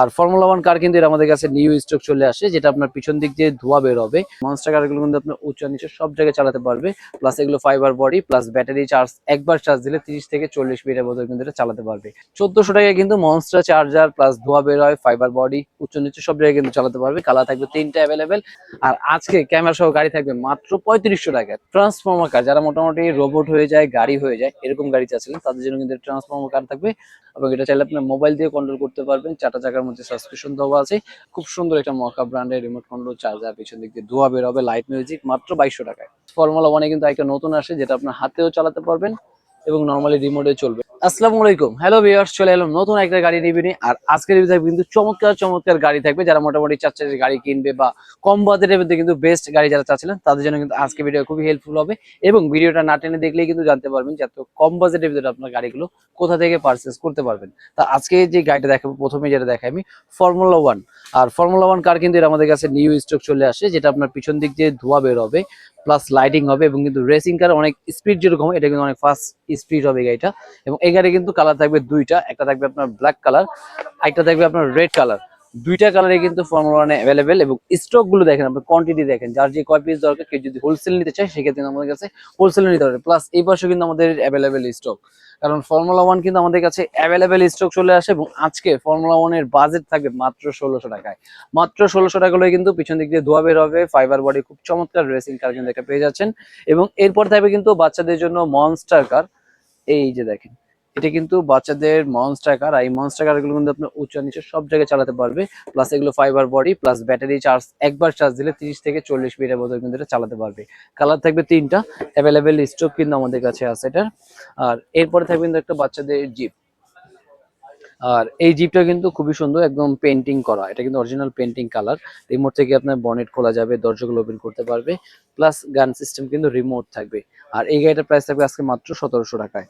আর formula one car কিন্তু আমাদের কাছে নিউ স্টক চলে আসে, যেটা আপনার পিছন দিক দিয়ে ধোয়া বের হবে মনস্টার কারগুলো কিন্তু আপনার উচ্চ নিচে সব জায়গায় চালাতে পারবে। প্লাস এগুলো fibre body plus battery charge একবার চার্জ দিলে তিরিশ থেকে চল্লিশ মিনিটের মধ্যে কিন্তু এটা চালাতে পারবে। চোদ্দশো টাকায় কিন্তু মনস্টার চার্জার প্লাস ধোয়া বের হয় ফাইবার বডি উচ্চ নিচে সব জায়গায় কিন্তু চালাতে পারবে। কালার থাকবে তিনটা অ্যাভেলেবেল আর আজকে ক্যামেরা সহ গাড়ি থাকবে মাত্র পঁয়ত্রিশশো টাকায়। ট্রান্সফর্মার কার যারা মোটামুটি রোবট হয়ে যায়, গাড়ি হয়ে যায়, এরকম গাড়ি চাচ্ছিলেন তাদের জন্য কিন্তু ট্রান্সফর্মার কার থাকবে। এবং এটা চাইলে আপনার মোবাইল দিয়ে কন্ট্রোল করতে পারবেন, চারটা চাকার মধ্যে সাবস্ক্রিপশন দেওয়া আছে। খুব সুন্দর একটা মকা ব্র্যান্ডের রিমোট কন্ট্রোল চার্জার পিছন দিক দিয়ে ধোয়া বেরোবে লাইট মিউজিক মাত্র বাইশশো টাকায়। ফর্মুলা ওয়ানে কিন্তু একটা নতুন আসে, যেটা আপনার হাতেও চালাতে পারবেন এবং নর্মালি রিমোটে চলবে। আসসালামু আলাইকুম। হ্যালো ভিউয়ার্স চলে এলাম নতুন একটা গাড়ি রিভিউ নিয়ে। আর আজকের রিভিউ থাকবে কিন্তু চমৎকার চমৎকার গাড়ি থাকবে। যারা মোটামুটি চার চারের গাড়ি কিনবে বা কম বাজেটের মধ্যে কিন্তু বেস্ট গাড়ি যারা চাচ্ছিলেন, তাদের জন্য কিন্তু আজকে ভিডিও খুবই হেল্পফুল হবে। এবং ভিডিওটা না টেনে দেখলেই কিন্তু জানতে পারবেন যে এত কম বাজেটের ভিতরে আপনার গাড়িগুলো কোথা থেকে পারচেস করতে পারবেন। তা আজকে যে গাড়িটা দেখাবো প্রথমে যেটা দেখাই আমি ফর্মুলা ওয়ান আর ফর্মুলা ওয়ান কার কিন্তু আমাদের কাছে নিউ স্টক চলে আসে, যেটা আপনার পিছন দিক দিয়ে ধোয়া বের হবে প্লাস লাইটিং হবে এবং কিন্তু রেসিং কার অনেক স্পিড যেরকম, এটা কিন্তু অনেক ফাস্ট স্পিড হবে গাড়িটা। এবং এই গাড়ি কিন্তু কালার থাকবে দুইটা। একটা থাকবে আপনার ব্ল্যাক কালার একটা থাকবে আপনার রেড কালার দুইটা কালারে কিন্তু ফর্মুলা ওয়ানে অ্যাভেলেবেল এবং স্টকগুলো দেখেন, আপনার কোয়ান্টিটি দেখেন। যার যে কয় পিস দরকার, কেউ যদি হোলসেল নিতে চায়, সেক্ষেত্রে আমাদের কাছে হোলসেল নিতে পারে প্লাস এই পাশে কিন্তু আমাদের অ্যাভেলেবেল স্টক কারণ ফর্মুলা ওয়ান কিন্তু আমাদের কাছে অ্যাভেলেবেল স্টক চলে আসে এবং আজকে ফর্মুলা ওয়ানের বাজেট থাকবে মাত্র ষোলোশো টাকায়। মাত্র ষোলোশো টাকা হলে কিন্তু পিছন দিক দিয়ে ধোয়া বের হবে ফাইবার বডি খুব চমৎকার রেসিং কার কিন্তু একটা পেয়ে যাচ্ছেন। এবং এরপর থাকবে কিন্তু বাচ্চাদের জন্য মনস্টার কার এই যে দেখেন এটা কিন্তু বাচ্চাদের মনস্টার কার আর এই মনস্টার কারগুলো কিন্তু আপনার উচ্চ নিচে সব জায়গায় চালাতে পারবে। প্লাস এগুলো fibre body plus battery charge একবার চার্জ দিলে তিরিশ থেকে চল্লিশ মিনিটের মধ্যে কিন্তু এটা চালাতে পারবে। কালার থাকবে তিনটা অ্যাভেলেবেল স্টোভ কিন্তু আমাদের কাছে আছে এটার। আর এরপরে থাকবে কিন্তু একটা বাচ্চাদের জিপ আর এই জিপটা কিন্তু খুবই সুন্দর, একদম পেন্টিং করা। এটা কিন্তু অরিজিনাল পেন্টিং কালার রিমোট থেকে আপনার বনেট খোলা যাবে, দরজাগুলো ওপেন করতে পারবে। প্লাস গান সিস্টেম কিন্তু রিমোট থাকবে। আর এই গাড়িটার প্রাইস থাকবে আজকে মাত্র সতেরোশো টাকায়।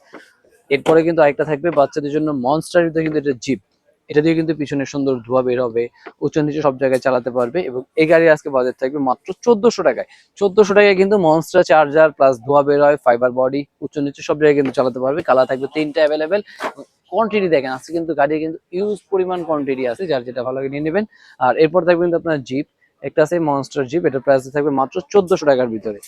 এরপরে কিন্তু আরেকটা থাকবে বাচ্চাদের জন্য মনস্টার কিন্তু এটা জিপ এটা দিয়ে কিন্তু পিছনে সুন্দর ধোয়া বের হবে উচ্চ নিচে সব জায়গায় চালাতে পারবে এবং এই গাড়ি আজকে বাজেট থাকবে মাত্র চোদ্দশো টাকায়। চোদ্দশো টাকায় কিন্তু মনস্টার চার্জার প্লাস ধোয়া বের হয় ফাইবার বডি উচ্চ নিচে সব জায়গায় কিন্তু চালাতে পারবে। কালার থাকবে তিনটা অ্যাভেলেবেল কোয়ান্টিটি দেখেন, আজকে কিন্তু গাড়ি কিন্তু ইউজ পরিমাণ কোয়ান্টিটি আছে, যার যেটা ভালো লাগে নিয়ে নেবেন। আর এরপর থাকবে কিন্তু আপনার জিপ একটা আছে মনস্টার জিপ এটার প্রাইস থাকবে মাত্র চোদ্দশো টাকার ভিতরে।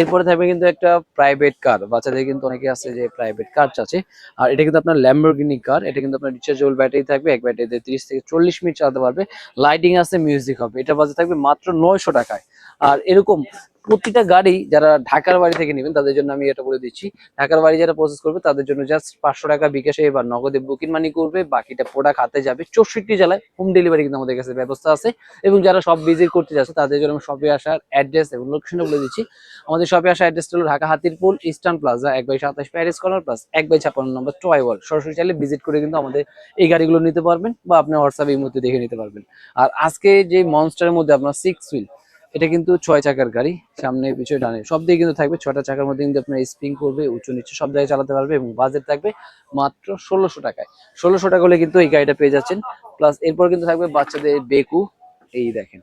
এরপরে থাকবে কিন্তু একটা প্রাইভেট কার বাচ্চাদের কিন্তু অনেকে আছে যে প্রাইভেট কার চাচ্ছে। আর এটা কিন্তু আপনার ল্যাম্বরগিনি কার এটা কিন্তু আপনার রিচার্জেবল ব্যাটারি থাকবে, এক ব্যাটারিতে তিরিশ থেকে চল্লিশ মিনিট চালাতে পারবে। লাইটিং আছে মিউজিক হবে, এটা বাজে থাকবে মাত্র নয়শো টাকায়। আর এরকম প্রতিটা গাড়ি যারা ঢাকার বাড়ি থেকে নেবেন, তাদের জন্য আমি এটা বলে দিচ্ছি। ঢাকার বাড়ি যারা প্রসেস করবে, তাদের জন্য জাস্ট পাঁচশো টাকা বিকাশে বা নগদে বুকিং মানি করবে। বাকিটা প্রোডাক্ট হাতে যাবে। চৌষট্টি জেলায় হোম ডেলিভারি কিন্তু আমাদের কাছে ব্যবস্থা আছে। এবং যারা সব ভিজিট করতে যাচ্ছে, তাদের জন্য আমি শপে আসার অ্যাড্রেস এবং লোকেশনটা বলে দিচ্ছি। আমাদের শপে আসার অ্যাড্রেসটা হলো ঢাকা হাতিরপুল ইস্টার্ন প্লাজা এক বাই সাতাশ প্যারিস কর্নার প্লাস এক বাই ছাপ্পান্ন নম্বর টয় ওয়াল সরাসরি চাইলে ভিজিট করে কিন্তু আমাদের এই গাড়িগুলো নিতে পারবেন বা আপনি হোয়াটসঅ্যাপ এই মুহূর্তে দেখে নিতে পারবেন। আর আজকে যে মনস্টারের মধ্যে আপনার সিক্স হুইল এটা কিন্তু ছয় চাকার গাড়ি, সামনে, পিছনে, ডানে, সব দিকে কিন্তু থাকবে ছয়টা চাকার মধ্যে কিন্তু আপনার স্প্রিং করবে, উঁচু নিচু সব জায়গায় চালাতে পারবে এবং বাজেট থাকবে মাত্র ষোলোশো টাকায়। ষোলোশো টাকা হলে কিন্তু এই গাড়িটা পেয়ে যাচ্ছেন। প্লাস এরপর কিন্তু থাকবে বাচ্চাদের বেকু, এই দেখেন।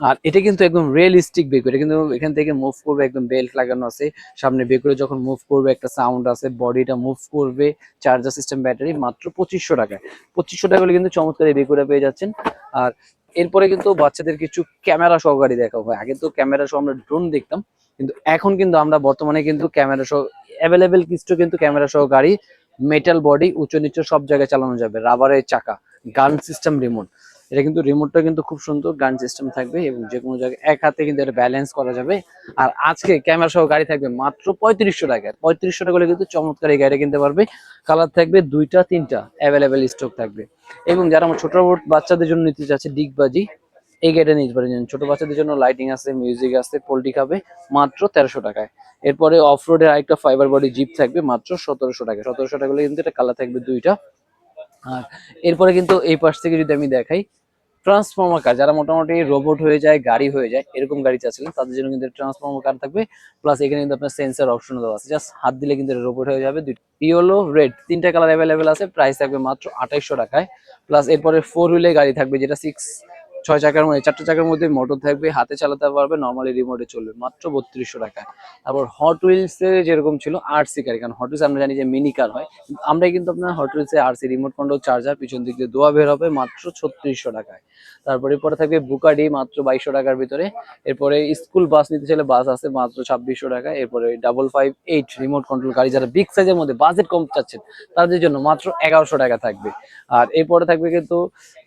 আর এটা কিন্তু একদম রিয়েলিস্টিক বেকু, এটা কিন্তু এখান থেকে মুভ করবে একদম বেল্ট লাগানো আছে। সামনে বেকুরে যখন মুভ করবে একটা সাউন্ড আছে বডিটা মুভ করবে চার্জার সিস্টেম ব্যাটারি মাত্র পঁচিশশো টাকায়। পঁচিশশো টাকা কিন্তু চমৎকার এই বেকুরা পেয়ে যাচ্ছেন। আর এরপরে কিন্তু বাচ্চাদের কিছু ক্যামেরা সহ গাড়ি দেখা হয় আগে তো ক্যামেরা সহ আমরা ড্রোন দেখতাম, কিন্তু এখন কিন্তু আমরা বর্তমানে কিন্তু ক্যামেরা সহ অ্যাভেলেবেল কিছু কিন্তু ক্যামেরা সহ গাড়ি মেটাল বডি উঁচু নিচু সব জায়গায় চালানো যাবে। রাবারের চাকা গান সিস্টেম রিমোট এটা কিন্তু রিমোটটা কিন্তু খুব সুন্দর, গান সিস্টেম থাকবে এবং যে কোনো জায়গায় এক হাতে কিন্তু এটা ব্যালেন্স করা যাবে। আর আজকে ক্যামেরা সহ গাড়ি থাকবে মাত্র পঁয়ত্রিশশো টাকায় পঁয়ত্রিশশো টাকা কিন্তু চমৎকার এই গাড়িটা কিনতে পারবে। কালার থাকবে দুইটা, তিনটা অ্যাভেলেবেল স্টক থাকবে। এবং যারা আমার ছোট বাচ্চাদের জন্য নিতে চাচ্ছে ডিগবাজি এই গাড়িটা নিতে পারেন। ছোট বাচ্চাদের জন্য লাইটিং আছে মিউজিক আছে, পোল্ট্রি খাবে মাত্র তেরোশো টাকায়। এরপরে অফ রোডের আরেকটা ফাইবার বডি জিপ থাকবে মাত্র সতেরোশো টাকা সতেরোশো টাকা কিন্তু এটা কালার থাকবে দুইটা। আর এরপরে কিন্তু এই পাশ থেকে যদি আমি দেখাই ট্রান্সফর্মার কার যারা মোটামুটি রোবট হয়ে যায়, গাড়ি হয়ে যায়, এরকম গাড়ি চাচ্ছিলেন, তাদের জন্য কিন্তু ট্রান্সফর্মার কার থাকবে। প্লাস এখানে কিন্তু আপনার সেন্সার অপশন দেওয়া আছে। জাস্ট হাত দিলে কিন্তু রোবট হয়ে যাবে। ইয়েলো রেড তিনটা কালার অ্যাভেলেবেল আছে। প্রাইস থাকবে মাত্র আঠাইশশো টাকায়। প্লাস এরপরে ফোর হুইলে গাড়ি থাকবে, যেটা সিক্স ছয় চাকার মধ্যে, চারটে চাকার মধ্যে মোটর থাকবে, হাতে চালাতে পারবে নর্মালি রিমোটে চলবে, মাত্র বত্রিশশো টাকা। তারপর হট হুইলস এ যেরকম ছিল আরসি গাড়ি কারণ হট হুইলস আমরা জানি যে মিনি কার হয় আমরা কিন্তু আপনার Hot Wheels RC remote control charger পিছন দিক দিয়ে দোয়া বের হবে, মাত্র ছত্রিশশো টাকায়। তারপরে পরে থাকবে বুকাডি মাত্র বাইশশো টাকার ভিতরে। এরপরে স্কুল বাস নিতে চাইলে বাস আছে, মাত্র ছাব্বিশশো টাকা। এরপরে double five eight remote control গাড়ি যারা বিগ সাইজের মধ্যে বাজেট কম চাচ্ছেন, তাদের জন্য মাত্র এগারোশো টাকা থাকবে। আর এরপরে থাকবে কিন্তু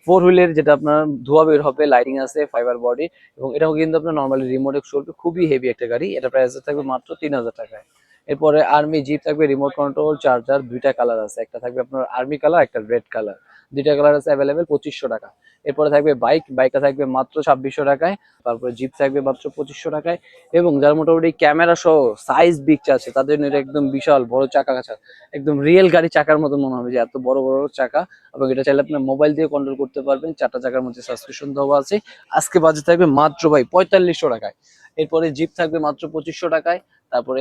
ফোর হুইলের যেটা আপনার ধোয়া বের হবে লাইটিং আছে ফাইবার বডি এবং এটাও কিন্তু আপনার নর্মালি রিমোট চলবে, খুবই হেভি একটা গাড়ি। এটা প্রাইস থাকবে মাত্র তিন হাজার টাকায়। এরপরে আর্মি জিপ থাকবে রিমোট কন্ট্রোল চার্জার দুইটা কালার আছে। একটা থাকবে আপনার আর্মি কালার একটা রেড কালার দুইটা কালার আছে অ্যাভেলেবেল পঁচিশশো টাকা। এরপরে থাকবে বাইক বাইকটা থাকবে মাত্র ছাব্বিশশো টাকায়। তারপরে জিপ থাকবে মাত্র পঁচিশশো টাকায়। এবং যার মোটামুটি ক্যামেরা সহ সাইজ বিগ আছে, তাদের এটা একদম বিশাল বড় চাকা কাছা একদম রিয়েল গাড়ি চাকার মতো মনে হবে যে এত বড় বড় চাকা। এবং এটা চাইলে আপনার মোবাইল দিয়ে কন্ট্রোল করতে পারবেন। চারটা চাকার মধ্যে সাবস্ক্রিপশন দেওয়া আছে। আজকে বাজে থাকবে মাত্র ভাই পঁয়তাল্লিশশো টাকায়। এরপরে জিপ থাকবে মাত্র পঁচিশশো টাকায়। তারপরে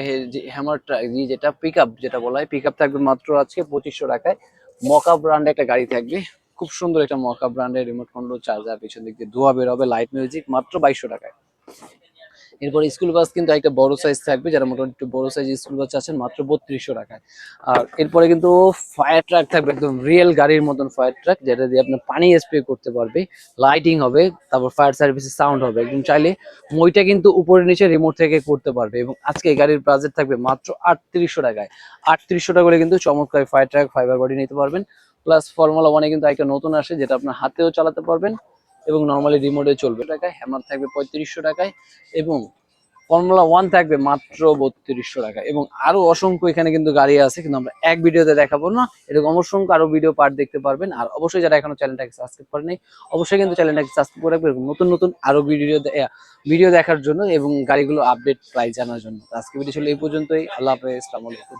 হ্যামার ট্রাক যেটা পিক যেটা বলা হয় পিক থাকবে মাত্র আজকে পঁচিশশো টাকায়। মকা ব্র্যান্ড একটা গাড়ি থাকবে। খুব সুন্দর একটা মকা ব্র্যান্ডের রিমোট কন্ট্রোল চার্জার পিছন দিক দিয়ে ধোয়া বের হবে লাইট মিউজিক মাত্র বাইশশো টাকায়। এরপর স্কুল বাস কিন্তু একটা বড় সাইজ থাকবে, যারা মোটামুটি একটু বড় সাইজ স্কুল বাস আছেন মাত্র বত্রিশশো টাকায়। আর এরপরে কিন্তু ফায়ার ট্রাক থাকবে, একদম রিয়েল গাড়ির মতন ফায়ার ট্রাক যেটা দিয়ে আপনার পানি স্প্রে করতে পারবে। লাইটিং হবে, তারপর ফায়ার সার্ভিসের সাউন্ড হবে। একদম চাইলে মইটা কিন্তু উপরে নিচে রিমোট থেকে করতে পারবে এবং আজকে গাড়ির বাজেট থাকবে মাত্র আটত্রিশশো টাকায়। আটত্রিশশো টাকা করে কিন্তু চমৎকার ফায়ার ট্রাক ফাইবার বডি নিতে পারবেন। প্লাস ফর্মুলা ওয়ানে কিন্তু একটা নতুন আসে, যেটা আপনার হাতেও চালাতে পারবেন। এবং নর্মালি রিমোটে চলবে। টাকায় হ্যামার থাকবে পঁয়ত্রিশশো টাকায় এবং ফর্মুলা ওয়ান থাকবে মাত্র বত্রিশশো টাকা এবং আরও অসংখ্য এখানে কিন্তু গাড়ি আছে, কিন্তু আমরা এক ভিডিওতে দেখাবো না। এরকম অসংখ্য আরও ভিডিও পার্ট দেখতে পারবেন। আর অবশ্যই যারা এখনও চ্যানেলটাকে সাবস্ক্রাইব করেনি অবশ্যই কিন্তু চ্যানেলটাকে সাবস্ক্রাইব করে রাখবেন এরকম নতুন নতুন আরও ভিডিও ভিডিও দেখার জন্য এবং গাড়িগুলো আপডেট প্রাইস জানার জন্য। আজকে ভিডিও ছিল এই পর্যন্তই। আল্লাহ হাফেজ, আসসালামু আলাইকুম।